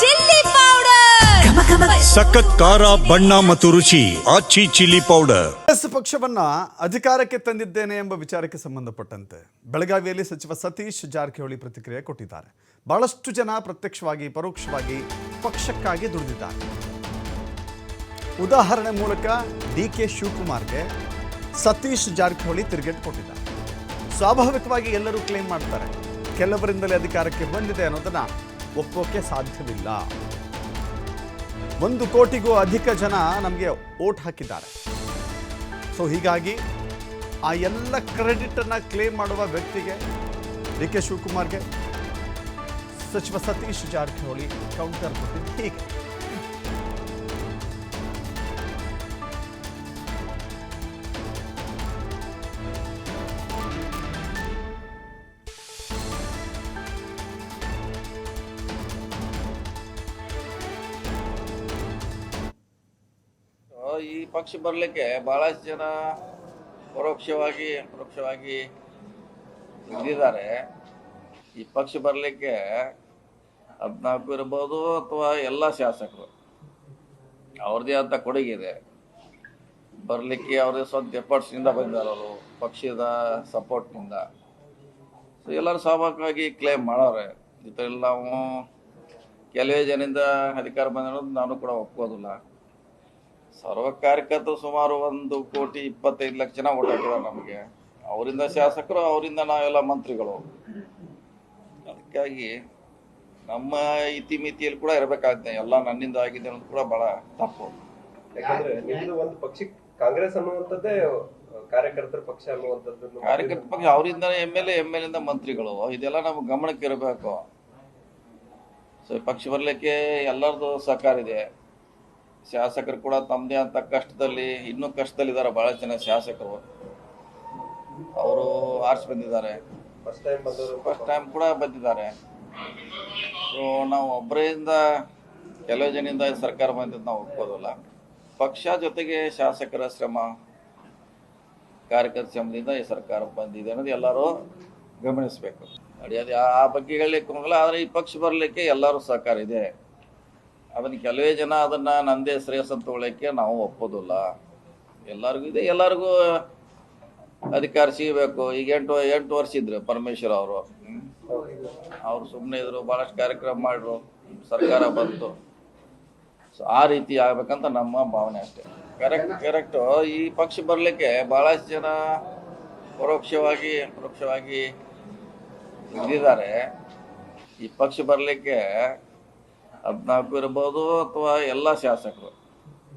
Chilli powder. ಸಖತ್ ಖಾರ ಬಣ್ಣ ಮತ್ತು ರುಚಿ ಆಚಿ ಚಿಲ್ಲಿ ಪೌಡರ್. ಕಾಂಗ್ರೆಸ್ ಪಕ್ಷವನ್ನ ಅಧಿಕಾರಕ್ಕೆ ತಂದಿದ್ದೇನೆ ಎಂಬ ವಿಚಾರಕ್ಕೆ ಸಂಬಂಧಪಟ್ಟಂತೆ ಬೆಳಗಾವಿಯಲ್ಲಿ ಸಚಿವ ಸತೀಶ್ ಜಾರಕಿಹೊಳಿ ಪ್ರತಿಕ್ರಿಯೆ ಕೊಟ್ಟಿದ್ದಾರೆ. ಬಹಳಷ್ಟು ಜನ ಪ್ರತ್ಯಕ್ಷವಾಗಿ ಪರೋಕ್ಷವಾಗಿ ಪಕ್ಷಕ್ಕಾಗಿ ದುಡಿದಿದ್ದಾರೆ. ಉದಾಹರಣೆ ಮೂಲಕ ಡಿ ಕೆ ಶಿವಕುಮಾರ್ಗೆ ಸತೀಶ್ ಜಾರಕಿಹೊಳಿ ತಿರುಗೇಟು ಕೊಟ್ಟಿದ್ದಾರೆ. ಸ್ವಾಭಾವಿಕವಾಗಿ ಎಲ್ಲರೂ ಕ್ಲೇಮ್ ಮಾಡ್ತಾರೆ. ಕೆಲವರಿಂದಲೇ ಅಧಿಕಾರಕ್ಕೆ ಬಂದಿದೆ ಅನ್ನೋದನ್ನ ಒಪ್ಪೋಕೆ ಸಾಧ್ಯವಿಲ್ಲ. ಒಂದು ಕೋಟಿಗೂ ಅಧಿಕ ಜನ ನಮಗೆ ಓಟ್ ಹಾಕಿದ್ದಾರೆ. ಸೊ ಹೀಗಾಗಿ ಆ ಎಲ್ಲ ಕ್ರೆಡಿಟನ್ನು ಕ್ಲೇಮ್ ಮಾಡುವ ವ್ಯಕ್ತಿಗೆ ಡಿ ಕೆ ಶಿವಕುಮಾರ್ಗೆ ಸಚಿವ ಸತೀಶ್ ಜಾರಕಿಹೊಳಿ ಕೌಂಟರ್ ಕೊಟ್ಟಿದ್ದು ಹೀಗೆ. ಈ ಪಕ್ಷ ಬರಲಿಕ್ಕೆ ಬಹಳಷ್ಟು ಜನ ಪರೋಕ್ಷವಾಗಿ ಪರೋಕ್ಷವಾಗಿ ಇದ್ದಾರೆ. ಈ ಪಕ್ಷ ಬರಲಿಕ್ಕೆ ಹದಿನಾಲ್ಕು ಇರ್ಬೋದು ಅಥವಾ ಎಲ್ಲ ಶಾಸಕರು. ಅವ್ರದ್ದೇ ಅಂತ ಕೊಡುಗೆ ಇದೆ. ಬರಲಿಕ್ಕೆ ಅವ್ರದೇ ಸ್ವಂತ ಎಫರ್ಟ್ಸ್ನಿಂದ ಬಂದಿದ್ದಾರೆ ಅವರು, ಪಕ್ಷದ ಸಪೋರ್ಟ್ನಿಂದ. ಸೊ ಎಲ್ಲರೂ ಸ್ವಾಭಾವಿಕವಾಗಿ ಕ್ಲೇಮ್ ಮಾಡೋರೆ. ಈ ಥರ ನಾವು ಕೆಲವೇ ಜನದಿಂದ ಅಧಿಕಾರ ಬಂದಿರೋದು ನಾನು ಕೂಡ ಒಪ್ಕೋದಿಲ್ಲ. ಸರ್ವ ಕಾರ್ಯಕರ್ತರು ಸುಮಾರು ಒಂದು ಕೋಟಿ ಇಪ್ಪತ್ತೈದು ಲಕ್ಷ ಜನ ಓಟ್ ಹಾಕಿದ್ದಾರೆ ನಮಗೆ. ಅವರಿಂದ ಶಾಸಕರು ಅವರಿಂದ ನಾವೆಲ್ಲ ಮಂತ್ರಿಗಳು. ಅದಕ್ಕಾಗಿ ನಮ್ಮ ಇತಿಮಿತಿಯಲ್ಲಿ ಕೂಡ ಇರಬೇಕಾಗುತ್ತೆ ಎಲ್ಲ ನನ್ನಿಂದ ಆಗಿದೆ ಅನ್ನೋದು ಕೂಡ ಬಹಳ ತಪ್ಪು. ಯಾಕಂದ್ರೆ ನಿಮ್ದು ಒಂದು ಪಕ್ಷ ಕಾಂಗ್ರೆಸ್ ಅನ್ನುವಂಥದ್ದೇ ಕಾರ್ಯಕರ್ತರ ಪಕ್ಷ ಅನ್ನುವಂಥದ್ದು ಕಾರ್ಯಕರ್ತರ ಪಕ್ಷ ಅವರಿಂದ M L A M L ಇಂದ ಮಂತ್ರಿಗಳು. ಇದೆಲ್ಲ ನಮ್ಗೆ ಗಮನಕ್ಕೆ ಇರಬೇಕು. ಸೊ ಪಕ್ಷ ಬರಲಿಕ್ಕೆ ಎಲ್ಲರದು ಸಹಕಾರ ಇದೆ. ಶಾಸಕರು ಕೂಡ ತಮ್ಮದೇ ಅಂತ ಕಷ್ಟದಲ್ಲಿ ಇನ್ನೂ ಕಷ್ಟದಲ್ಲಿದ್ದಾರೆ ಬಹಳ ಜನ ಶಾಸಕರು. ಅವರು ಆರ್ಸ್ ಬಂದಿದ್ದಾರೆ. ಫಸ್ಟ್ ಟೈಮ್ ಬಂದವರು ಫಸ್ಟ್ ಟೈಮ್ ಕೂಡ ಬಂದಿದ್ದಾರೆ. ಸೊ ನಾವು ಒಬ್ಬರಿಂದ ಕೆಲವು ಜನಿಂದ ಸರ್ಕಾರ ಬಂದಿದ್ದು ನಾವು ಒಪ್ಕೋದಲ್ಲ. ಪಕ್ಷ ಜೊತೆಗೆ ಶಾಸಕರ ಶ್ರಮ ಕಾರ್ಯಕರ್ತ ಶ್ರಮದಿಂದ ಈ ಸರ್ಕಾರ ಬಂದಿದೆ ಅನ್ನೋದು ಎಲ್ಲರೂ ಗಮನಿಸಬೇಕು. ಆ- ಆ ಬಗ್ಗೆ ಹೇಳಲಿಕ್ಕೆ ಹೋಗಲ್ಲ ಆದರೆ ಈ ಪಕ್ಷ ಬರಲಿಕ್ಕೆ ಎಲ್ಲರೂ ಸಹಕಾರ ಇದೆ. ಅದನ್ನು ಕೆಲವೇ ಜನ ಅದನ್ನು ನಂದೇ ಶ್ರೇಯಸ್ ಅಂತ ತಗೊಳ್ಳೋಕ್ಕೆ ನಾವು ಒಪ್ಪೋದಿಲ್ಲ. ಎಲ್ಲರಿಗೂ ಇದೆ. ಎಲ್ಲರಿಗೂ ಅಧಿಕಾರ ಸಿಗಬೇಕು. ಈಗ ಎಂಟು ಎಂಟು ವರ್ಷ ಇದ್ರು ಪರಮೇಶ್ವರ್ ಅವರು. ಅವರು ಸುಮ್ಮನೆ ಇದ್ರು ಭಾಳಷ್ಟು ಕಾರ್ಯಕ್ರಮ ಮಾಡ್ರು. ಸರ್ಕಾರ ಬಂತು. ಸೊ ಆ ರೀತಿ ಆಗ್ಬೇಕಂತ ನಮ್ಮ ಭಾವನೆ ಅಷ್ಟೇ. ಕರೆಕ್ಟ್ ಕರೆಕ್ಟು ಈ ಪಕ್ಷ ಬರಲಿಕ್ಕೆ ಭಾಳಷ್ಟು ಜನ ಪರೋಕ್ಷವಾಗಿ ಪರೋಕ್ಷವಾಗಿ ಇದ್ದಿದ್ದಾರೆ. ಈ ಪಕ್ಷ ಬರಲಿಕ್ಕೆ ಹದಿನಾಲ್ಕು ಇರ್ಬೋದು ಅಥವಾ ಎಲ್ಲ ಶಾಸಕರು?